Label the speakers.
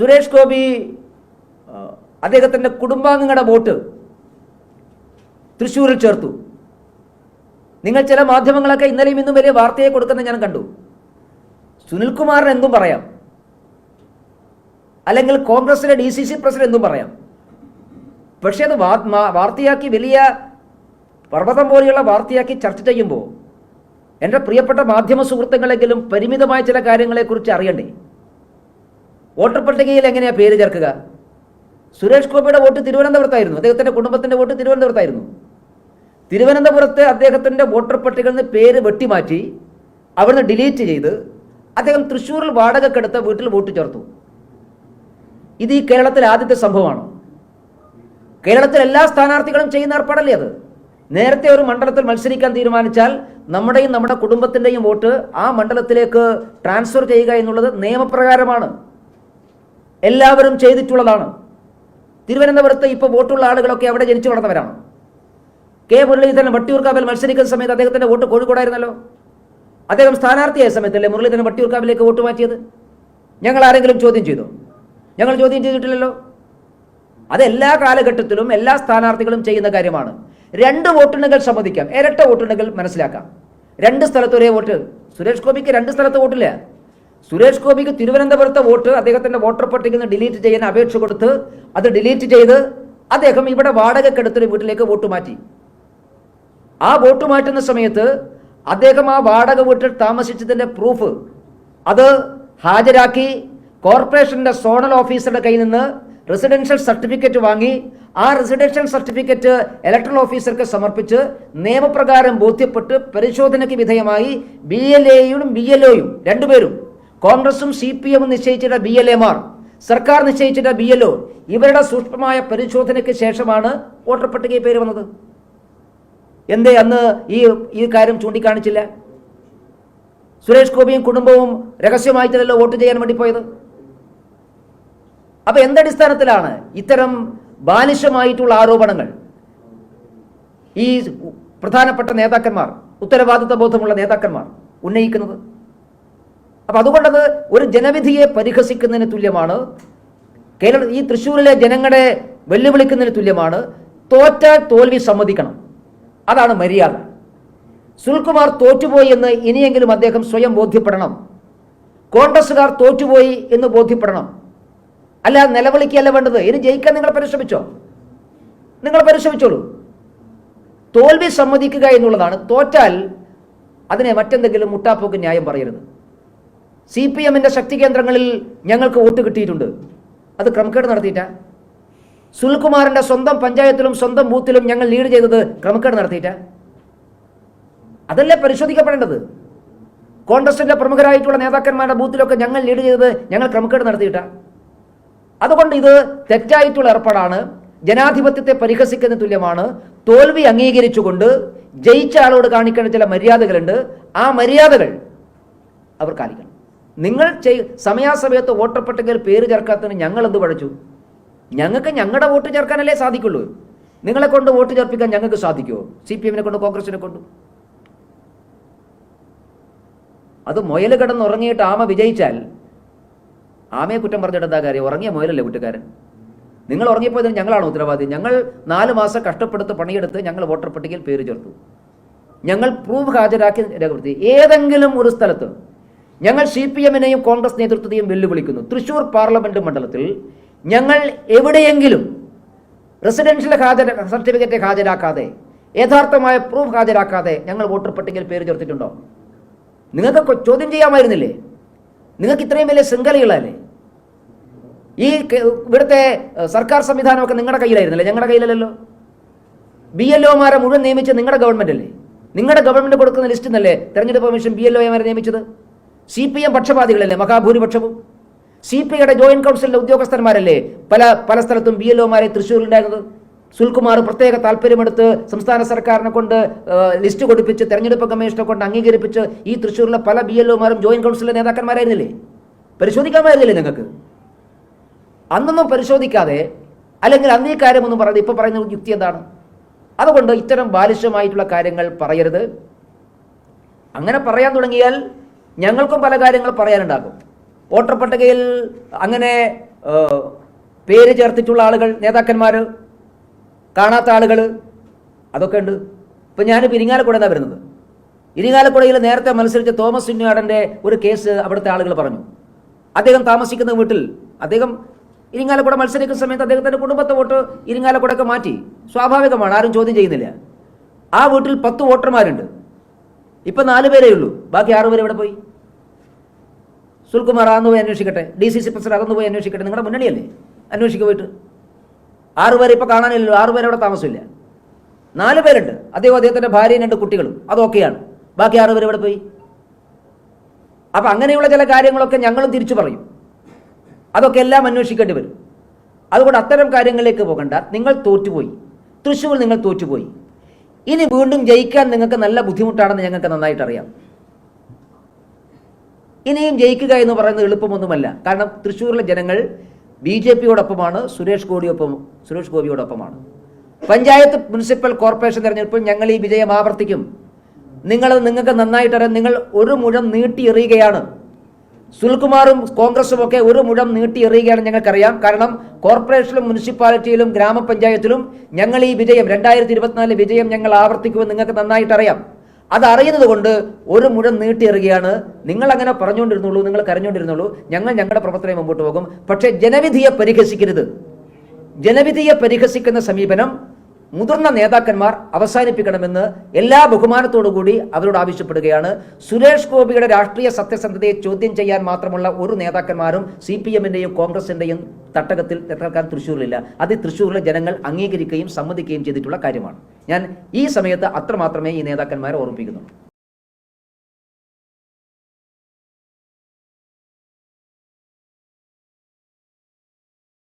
Speaker 1: സുരേഷ് ഗോപി അദ്ദേഹത്തിന്റെ കുടുംബാംഗങ്ങളുടെ വോട്ട് തൃശ്ശൂരിൽ ചേർത്തു. നിങ്ങൾ ചില മാധ്യമങ്ങളൊക്കെ ഇന്നലെയും ഇന്നും വലിയ വാർത്തയെ കൊടുക്കുന്നത് ഞാൻ കണ്ടു. സുനിൽകുമാറിന് എന്തും പറയാം. അല്ലെങ്കിൽ കോൺഗ്രസിലെ ഡി സി സി പ്രസിഡന്റ് എന്തും പറയാം. പക്ഷേ അത് വാർത്തയാക്കി വലിയ പർവതം പോലെയുള്ള വാർത്തയാക്കി ചർച്ച ചെയ്യുമ്പോൾ എന്റെ പ്രിയപ്പെട്ട മാധ്യമ സുഹൃത്തുക്കളെങ്കിലും പരിമിതമായ ചില കാര്യങ്ങളെക്കുറിച്ച് അറിയണ്ടേ? വോട്ടർ പട്ടികയിൽ എങ്ങനെയാ പേര് ചേർക്കുക? സുരേഷ് ഗോപിയുടെ വോട്ട് തിരുവനന്തപുരത്തായിരുന്നു. അദ്ദേഹത്തിന്റെ കുടുംബത്തിന്റെ വോട്ട് തിരുവനന്തപുരത്തായിരുന്നു. തിരുവനന്തപുരത്ത് അദ്ദേഹത്തിന്റെ വോട്ടർ പട്ടികയിൽ നിന്ന് പേര് വെട്ടിമാറ്റി അവിടുന്ന് ഡിലീറ്റ് ചെയ്ത് അദ്ദേഹം തൃശ്ശൂരിൽ വാടകക്കെടുത്ത വീട്ടിൽ വോട്ട് ചേർത്തു. ഇത് ഈ കേരളത്തിലെ ആദ്യത്തെ സംഭവമാണ്. കേരളത്തിലെ എല്ലാ സ്ഥാനാർത്ഥികളും ചെയ്യുന്ന ഏർപ്പാടല്ലേ അത്? നേരത്തെ ഒരു മണ്ഡലത്തിൽ മത്സരിക്കാൻ തീരുമാനിച്ചാൽ നമ്മുടെയും നമ്മുടെ കുടുംബത്തിന്റെയും വോട്ട് ആ മണ്ഡലത്തിലേക്ക് ട്രാൻസ്ഫർ ചെയ്യുക എന്നുള്ളത് നിയമപ്രകാരമാണ്. എല്ലാവരും ചെയ്തിട്ടുള്ളതാണ്. തിരുവനന്തപുരത്ത് ഇപ്പോൾ വോട്ടുള്ള ആളുകളൊക്കെ അവിടെ ജനിച്ചു വളർന്നവരാണ്. കെ മുരളീധരൻ വട്ടിയൂർക്കാവിൽ മത്സരിക്കുന്ന സമയത്ത് അദ്ദേഹത്തിന്റെ വോട്ട് കോഴിക്കോടായിരുന്നല്ലോ? അദ്ദേഹം സ്ഥാനാർത്ഥിയായ സമയത്തല്ലേ മുരളീധരൻ വട്ടിയൂർക്കാവിലേക്ക് വോട്ട് മാറ്റിയത്? ഞങ്ങൾ ആരെങ്കിലും ചോദ്യം ചെയ്തോ? ഞങ്ങൾ ചോദ്യം ചെയ്തിട്ടില്ലല്ലോ? അത് എല്ലാ കാലഘട്ടത്തിലും എല്ലാ സ്ഥാനാർത്ഥികളും ചെയ്യുന്ന കാര്യമാണ്. രണ്ട് വോട്ടുണ്ടെങ്കിൽ സമ്മതിക്കാം. ഇരട്ട വോട്ടുണ്ടെങ്കിൽ മനസ്സിലാക്കാം. രണ്ട് സ്ഥലത്ത് ഒരേ വോട്ട്. സുരേഷ് ഗോപിക്ക് രണ്ട് സ്ഥലത്ത് വോട്ടില്ല. സുരേഷ് ഗോപിക്ക് തിരുവനന്തപുരത്തെ വോട്ട് അദ്ദേഹത്തിന്റെ വോട്ടർ പട്ടികയിൽ നിന്ന് ഡിലീറ്റ് ചെയ്യാൻ അപേക്ഷ കൊടുത്ത് അത് ഡിലീറ്റ് ചെയ്ത് അദ്ദേഹം ഇവിടെ വാടകക്കെടുത്തൊരു വീട്ടിലേക്ക് വോട്ട് മാറ്റി. ആ വോട്ട് മാറ്റുന്ന സമയത്ത് അദ്ദേഹം ആ വാടക വീട്ടിൽ താമസിച്ചതിന്റെ പ്രൂഫ് അത് ഹാജരാക്കി കോർപ്പറേഷന്റെ സോണൽ ഓഫീസറുടെ കയ്യിൽ നിന്ന് റെസിഡൻഷ്യൽ സർട്ടിഫിക്കറ്റ് വാങ്ങി ആ റെസിഡൻഷ്യൽ സർട്ടിഫിക്കറ്റ് ഇലക്ട്രൽ ഓഫീസർക്ക് സമർപ്പിച്ച് നിയമപ്രകാരം ബോധ്യപ്പെട്ട് പരിശോധനയ്ക്ക് വിധേയമായി ബി എൽ എയും ബി എൽ ഒയും രണ്ടുപേരും കോൺഗ്രസും സി പി എമ്മും നിശ്ചയിച്ചിട്ട ബി എൽ എമാർ സർക്കാർ നിശ്ചയിച്ചിട്ട ബി എൽ ഒ ഇവരുടെ സൂക്ഷ്മമായ പരിശോധനയ്ക്ക് ശേഷമാണ് വോട്ടർ പട്ടികയിൽ പേര് വന്നത്. എന്തേ അന്ന് ഈ ഈ കാര്യം ചൂണ്ടിക്കാണിച്ചില്ല? സുരേഷ് ഗോപിയും കുടുംബവും രഹസ്യമായിട്ടല്ലോ വോട്ട് ചെയ്യാൻ വേണ്ടി പോയത്? അപ്പൊ എന്തടിസ്ഥാനത്തിലാണ് ഇത്തരം ബാലിശമായിട്ടുള്ള ആരോപണങ്ങൾ? ഈ പ്രധാനപ്പെട്ട നേതാക്കന്മാർ ഉത്തരവാദിത്വ ബോധമുള്ള നേതാക്കന്മാർ ഉന്നയിക്കുന്നത്? അപ്പൊ അതുകൊണ്ടത് ഒരു ജനവിധിയെ പരിഹസിക്കുന്നതിന് തുല്യമാണ്. കേരള ഈ തൃശ്ശൂരിലെ ജനങ്ങളെ വെല്ലുവിളിക്കുന്നതിന് തുല്യമാണ്. തോറ്റ തോൽവി സമ്മതിക്കണം. അതാണ് മര്യാദ. സുൽകുമാർ തോറ്റുപോയി എന്ന് ഇനിയെങ്കിലും അദ്ദേഹം സ്വയം ബോധ്യപ്പെടണം. കോൺഗ്രസ്സുകാർ തോറ്റുപോയി എന്ന് ബോധ്യപ്പെടണം. അല്ല നിലവിളിക്കല്ല വേണ്ടത്. ഇനി ജയിക്കാൻ നിങ്ങൾ പരിശ്രമിച്ചോ? നിങ്ങൾ പരിശ്രമിച്ചോളൂ. തോൽവി സമ്മതിക്കുക എന്നുള്ളതാണ്. തോറ്റാൽ അതിനെ മറ്റെന്തെങ്കിലും മുട്ടാപ്പോക്ക് ന്യായം പറയരുത്. സി പി എമ്മിന്റെ ശക്തി കേന്ദ്രങ്ങളിൽ ഞങ്ങൾക്ക് വോട്ട് കിട്ടിയിട്ടുണ്ട്. അത് ക്രമക്കേട് നടത്തിയിട്ടാ? സുനിൽകുമാറിന്റെ സ്വന്തം പഞ്ചായത്തിലും സ്വന്തം ബൂത്തിലും ഞങ്ങൾ ലീഡ് ചെയ്തത് ക്രമക്കേട് നടത്തിയിട്ടാ? അതല്ലേ പരിശോധിക്കപ്പെടേണ്ടത്? കോൺഗ്രസിന്റെ പ്രമുഖരായിട്ടുള്ള നേതാക്കന്മാരുടെ ബൂത്തിലൊക്കെ ഞങ്ങൾ ലീഡ് ചെയ്തത് ഞങ്ങൾ ക്രമക്കേട് നടത്തിയിട്ടാ? അതുകൊണ്ട് ഇത് തെറ്റായിട്ടുള്ള ഏർപ്പാടാണ് ജനാധിപത്യത്തെ പരിഹസിക്കുന്ന തുല്യമാണ് തോൽവി അംഗീകരിച്ചുകൊണ്ട് ജയിച്ച ആളോട് കാണിക്കേണ്ട ചില മര്യാദകളുണ്ട്. ആ മര്യാദകൾ അവർ കാണിക്കണം നിങ്ങൾ ചെയ് സമയാസമയത്ത് വോട്ടർ പട്ടികയിൽ പേര് ചേർക്കാത്തതിന് ഞങ്ങൾ എന്ത് പഠിച്ചു? ഞങ്ങൾക്ക് ഞങ്ങളുടെ വോട്ട് ചേർക്കാനല്ലേ സാധിക്കുള്ളൂ. നിങ്ങളെ കൊണ്ട് വോട്ട് ചേർപ്പിക്കാൻ ഞങ്ങൾക്ക് സാധിക്കുമോ സി പി എമ്മിനെ കൊണ്ട് കോൺഗ്രസിനെ കൊണ്ട്? അത് മുയൽ കിടന്ന് ഉറങ്ങിയിട്ട് ആമ വിജയിച്ചാൽ ആമയെ കുറ്റം പറഞ്ഞിട്ട് എന്താ കാര്യം? ഉറങ്ങിയ മുയലല്ലേ കുറ്റക്കാരൻ? നിങ്ങൾ ഉറങ്ങിപ്പോയതിന് ഞങ്ങളാണ് ഉത്തരവാദി? ഞങ്ങൾ നാല് മാസം കഷ്ടപ്പെടുത്ത് പണിയെടുത്ത് ഞങ്ങൾ വോട്ടർ പട്ടികയിൽ പേര് ചേർത്തു. ഞങ്ങൾ പ്രൂഫ് ഹാജരാക്കി രേഖപ്പെടുത്തി. ഏതെങ്കിലും ഒരു സ്ഥലത്ത് ഞങ്ങൾ സി പി എമ്മിനെയും കോൺഗ്രസ് നേതൃത്വത്തെയും വെല്ലുവിളിക്കുന്നു. തൃശൂർ പാർലമെന്റ് മണ്ഡലത്തിൽ ഞങ്ങൾ എവിടെയെങ്കിലും റെസിഡൻഷ്യൽ ഹാജര സർട്ടിഫിക്കറ്റ് ഹാജരാക്കാതെ യഥാർത്ഥമായ പ്രൂഫ് ഹാജരാക്കാതെ ഞങ്ങൾ വോട്ടർ പട്ടികയിൽ പേര് ചേർത്തിട്ടുണ്ടോ? നിങ്ങൾക്ക് ചോദ്യം ചെയ്യാമായിരുന്നില്ലേ? നിങ്ങൾക്ക് ഇത്രയും വലിയ ശൃംഖലയുള്ളതല്ലേ? ഈ ഇവിടുത്തെ സർക്കാർ സംവിധാനമൊക്കെ നിങ്ങളുടെ കയ്യിലായിരുന്നല്ലേ? ഞങ്ങളുടെ കയ്യിലല്ലല്ലോ. ബി എൽ ഒമാരെ മുഴുവൻ നിയമിച്ച് നിങ്ങളുടെ ഗവൺമെന്റ് അല്ലേ നിങ്ങളുടെ ഗവൺമെന്റ് കൊടുക്കുന്ന ലിസ്റ്റ് എന്നല്ലേ തെരഞ്ഞെടുപ്പ് കമ്മീഷൻ ബി എൽ ഒമാരെ നിയമിച്ചത്? സി പി എം പക്ഷപാതികളല്ലേ? മഹാഭൂരിപക്ഷവും? സി പി ഐയുടെ ജോയിന്റ് കൗൺസിലിലെ ഉദ്യോഗസ്ഥന്മാരല്ലേ? പല പല സ്ഥലത്തും ബി എൽ ഒമാരെ തൃശ്ശൂരിലുണ്ടായിരുന്നത്? സുൽകുമാർ പ്രത്യേക താല്പര്യമെടുത്ത് സംസ്ഥാന സർക്കാരിനെ കൊണ്ട് ലിസ്റ്റ് കൊടുപ്പിച്ച് തെരഞ്ഞെടുപ്പ് കമ്മീഷനെ കൊണ്ട് അംഗീകരിപ്പിച്ച് ഈ തൃശ്ശൂരിലെ പല ബി എൽ ഒമാരും ജോയിന്റ് കൗൺസിലിലെ നേതാക്കന്മാരായിരുന്നില്ലേ? പരിശോധിക്കാമായിരുന്നില്ലേ നിങ്ങൾക്ക്? അന്നൊന്നും പരിശോധിക്കാതെ അല്ലെങ്കിൽ അന്ന് ഈ കാര്യമൊന്നും പറയുന്നത് ഇപ്പോൾ പറയുന്ന യുക്തി എന്താണ്? അതുകൊണ്ട് ഇത്തരം ബാലിശമായിട്ടുള്ള കാര്യങ്ങൾ പറയരുത്. അങ്ങനെ പറയാൻ തുടങ്ങിയാൽ ഞങ്ങൾക്കും പല കാര്യങ്ങൾ പറയാനുണ്ടാകും. വോട്ടർ പട്ടികയിൽ അങ്ങനെ പേര് ചേർത്തിട്ടുള്ള ആളുകൾ നേതാക്കന്മാർ കാണാത്ത ആളുകൾ അതൊക്കെ ഉണ്ട്. ഇപ്പം ഞാൻ ഇരിങ്ങാലക്കുട എന്നാണ് വരുന്നത്? ഇരിങ്ങാലക്കുടയിൽ നേരത്തെ മത്സരിച്ച തോമസ് ഉണ്ണിയാടന്റെ ഒരു കേസ് അവിടുത്തെ ആളുകൾ പറഞ്ഞു. അദ്ദേഹം താമസിക്കുന്ന വീട്ടിൽ അദ്ദേഹം ഇരിങ്ങാലക്കുട മത്സരിക്കുന്ന സമയത്ത് അദ്ദേഹത്തിന്റെ കുടുംബത്തെ വോട്ട് ഇരിങ്ങാലക്കുടയൊക്കെ മാറ്റി. സ്വാഭാവികമാണ് ആരും ചോദ്യം ചെയ്യുന്നില്ല. ആ വീട്ടിൽ പത്ത് വോട്ടർമാരുണ്ട്. ഇപ്പം നാല് പേരേ ഉള്ളൂ. ബാക്കി ആറ് പേര് ഇവിടെ പോയി? സുൽകുമാർ അന്ന് പോയി അന്വേഷിക്കട്ടെ. ഡി സി സി പ്രസിഡന്റ് അതൊന്ന് പോയി അന്വേഷിക്കട്ടെ. നിങ്ങളുടെ മുന്നണിയല്ലേ? അന്വേഷിക്കുക പോയിട്ട്. ആറ് പേരെ ഇപ്പോൾ കാണാനില്ലല്ലോ. ആറ് പേര് അവിടെ താമസമില്ല. നാല് പേരുണ്ട്. അദ്ദേഹം അദ്ദേഹത്തിന്റെ ഭാര്യയും രണ്ട് കുട്ടികളും. അതൊക്കെയാണ് ബാക്കി ആറ് പേര് ഇവിടെ പോയി? അപ്പം അങ്ങനെയുള്ള ചില കാര്യങ്ങളൊക്കെ ഞങ്ങളും തിരിച്ചു പറയും. അതൊക്കെ എല്ലാം അന്വേഷിക്കേണ്ടി വരും. അതുകൊണ്ട് അത്തരം കാര്യങ്ങളിലേക്ക് പോകണ്ട. നിങ്ങൾ തോറ്റുപോയി. തൃശ്ശൂർ നിങ്ങൾ തോറ്റുപോയി. ഇനി വീണ്ടും ജയിക്കാൻ നിങ്ങൾക്ക് നല്ല ബുദ്ധിമുട്ടാണെന്ന് ഞങ്ങൾക്ക് നന്നായിട്ട് അറിയാം ഇനിയും ജയിക്കുക എന്ന് പറയുന്നത് എളുപ്പമൊന്നുമല്ല. കാരണം തൃശ്ശൂരിലെ ജനങ്ങൾ ബി ജെ പിയോടൊപ്പമാണ് സുരേഷ് ഗോപിയൊപ്പം സുരേഷ് ഗോപിയോടൊപ്പമാണ്. പഞ്ചായത്ത് മുനിസിപ്പൽ കോർപ്പറേഷൻ തെരഞ്ഞെടുപ്പിൽ ഞങ്ങൾ ഈ വിജയം ആവർത്തിക്കും. നിങ്ങൾ നിങ്ങൾക്ക് നന്നായിട്ട് അറിയാം നിങ്ങൾ ഒരു മുഴം നീട്ടി എറിയുകയാണ് സുൽകുമാറും കോൺഗ്രസും ഒക്കെ ഒരു മുഴം നീട്ടി എറിയുകയാണ് ഞങ്ങൾക്കറിയാം. കാരണം കോർപ്പറേഷനിലും മുനിസിപ്പാലിറ്റിയിലും ഗ്രാമപഞ്ചായത്തിലും ഞങ്ങൾ ഈ വിജയം രണ്ടായിരത്തി ഇരുപത്തിനാല് വിജയം ഞങ്ങൾ ആവർത്തിക്കുമെന്ന് നിങ്ങൾക്ക് നന്നായിട്ട് അറിയാം. അത് അറിയുന്നത് കൊണ്ട് ഒരു മുഴം നീട്ടിയെറുകയാണ് നിങ്ങൾ അങ്ങനെ പറഞ്ഞുകൊണ്ടിരുന്നുള്ളൂ നിങ്ങൾ കരഞ്ഞുകൊണ്ടിരുന്നുള്ളൂ. ഞങ്ങൾ ഞങ്ങളുടെ പ്രവർത്തനം മുമ്പോട്ട് പോകും. പക്ഷേ ജനവിധിയെ പരിഹസിക്കരുത്. ജനവിധിയെ പരിഹസിക്കുന്ന സമീപനം മുതിർന്ന നേതാക്കന്മാർ അവസാനിപ്പിക്കണമെന്ന് എല്ലാ ബഹുമാനത്തോടുകൂടി അവരോട് ആവശ്യപ്പെടുകയാണ്. സുരേഷ് ഗോപിയുടെ രാഷ്ട്രീയ സത്യസന്ധതയെ ചോദ്യം ചെയ്യാൻ മാത്രമുള്ള ഒരു നേതാക്കന്മാരും സി പി എമ്മിന്റെയും കോൺഗ്രസിന്റെയും തട്ടകത്തിൽ നിലനിൽക്കാൻ തൃശ്ശൂരിലില്ല. അത് തൃശ്ശൂരിലെ ജനങ്ങൾ അംഗീകരിക്കുകയും സമ്മതിക്കുകയും ചെയ്തിട്ടുള്ള കാര്യമാണ്. ഞാൻ ഈ സമയത്ത് അത്രമാത്രമേ ഈ നേതാക്കന്മാരെ ഓർമ്മിപ്പിക്കുന്നുള്ളൂ.